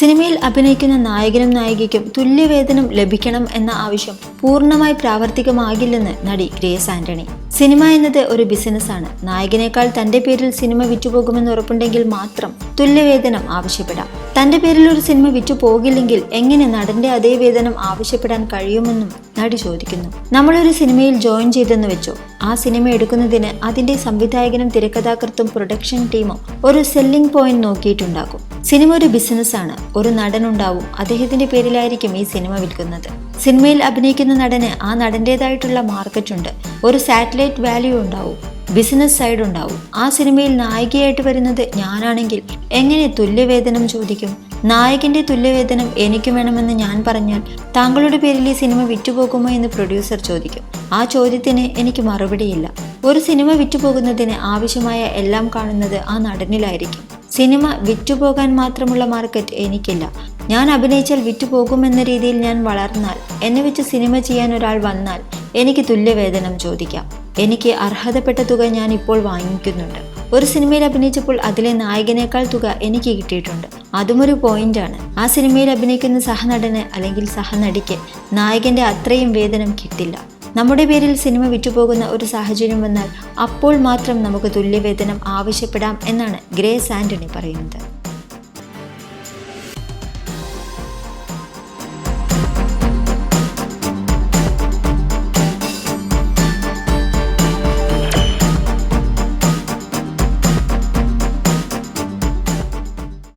സിനിമയിൽ അഭിനയിക്കുന്ന നായകനും നായികയ്ക്കും തുല്യവേതനം ലഭിക്കണം എന്ന ആവശ്യം പൂർണമായി പ്രാവർത്തികമാകില്ലെന്ന് നടി ഗ്രേസ് ആന്റണി. സിനിമ എന്നത് ഒരു ബിസിനസ്സാണ്. നായകനേക്കാൾ തന്റെ പേരിൽ സിനിമ വിറ്റുപോകുമെന്ന് ഉറപ്പുണ്ടെങ്കിൽ മാത്രം തുല്യവേതനം ആവശ്യപ്പെടാം. തന്റെ പേരിൽ ഒരു സിനിമ വിറ്റു പോകില്ലെങ്കിൽ എങ്ങനെ നടന്റെ അതേ വേതനം ആവശ്യപ്പെടാൻ കഴിയുമെന്നും നടി ചോദിക്കുന്നു. നമ്മളൊരു സിനിമയിൽ ജോയിൻ ചെയ്തെന്ന് വെച്ചോ? ആ സിനിമ എടുക്കുന്നതിന് അതിന്റെ സംവിധായകനും തിരക്കഥാകൃത്തും പ്രൊഡക്ഷൻ ടീമും ഒരു സെല്ലിംഗ് പോയിന്റ് നോക്കിയിട്ടുണ്ടാകും. സിനിമ ഒരു ബിസിനസ് ആണ്. ഒരു നടനുണ്ടാവും അദ്ദേഹത്തിന്റെ പേരിലായിരിക്കും ഈ സിനിമ വിൽക്കുന്നത്. സിനിമയിൽ അഭിനയിക്കുന്ന നടന് ആ നടന്റേതായിട്ടുള്ള മാർക്കറ്റുണ്ട് ഒരു സാറ്റലൈറ്റ് വാല്യൂ ഉണ്ടാവും. ബിസിനസ് സൈഡ് ഉണ്ടാവും. ആ സിനിമയിൽ നായികയായിട്ട് വരുന്നത് ഞാനാണെങ്കിൽ. എങ്ങനെ തുല്യവേതനം ചോദിക്കും? നായകന്റെ തുല്യവേതനം എനിക്ക് വേണമെന്ന് ഞാൻ പറഞ്ഞാൽ താങ്കളുടെ പേരിൽ ഈ സിനിമ വിറ്റുപോകുമോ എന്ന് പ്രൊഡ്യൂസർ ചോദിക്കും. ആ ചോദ്യത്തിന് എനിക്ക് മറുപടിയില്ല. ഒരു സിനിമ വിറ്റുപോകുന്നതിന് ആവശ്യമായ എല്ലാം കാണുന്നത് ആ നടനിലായിരിക്കും. സിനിമ വിറ്റുപോകാൻ മാത്രമുള്ള മാർക്കറ്റ് എനിക്കില്ല. ഞാൻ അഭിനയിച്ചാൽ വിറ്റുപോകുമെന്ന രീതിയിൽ ഞാൻ വളർന്നാൽ എന്നെ വെച്ച് സിനിമ ചെയ്യാൻ ഒരാൾ വന്നാൽ എനിക്ക് തുല്യവേതനം ചോദിക്കാം. എനിക്ക് അർഹതപ്പെട്ട തുക ഞാൻ ഇപ്പോൾ വാങ്ങിക്കുന്നുണ്ട്. ഒരു സിനിമയിൽ അഭിനയിച്ചപ്പോൾ അതിലെ നായകനേക്കാൾ തുക എനിക്ക് കിട്ടിയിട്ടുണ്ട്. അതും ഒരു പോയിന്റാണ്. ആ സിനിമയിൽ അഭിനയിക്കുന്ന സഹനടന് അല്ലെങ്കിൽ സഹനടിക്ക് നായകന്റെ അത്രയും വേതനം കിട്ടില്ല. നമ്മുടെ പേരിൽ സിനിമ വിറ്റുപോകുന്ന ഒരു സാഹചര്യം വന്നാൽ അപ്പോൾ മാത്രം നമുക്ക് തുല്യവേതനം ആവശ്യപ്പെടാം എന്നാണ് ഗ്രേസ് ആന്റണി പറയുന്നത്.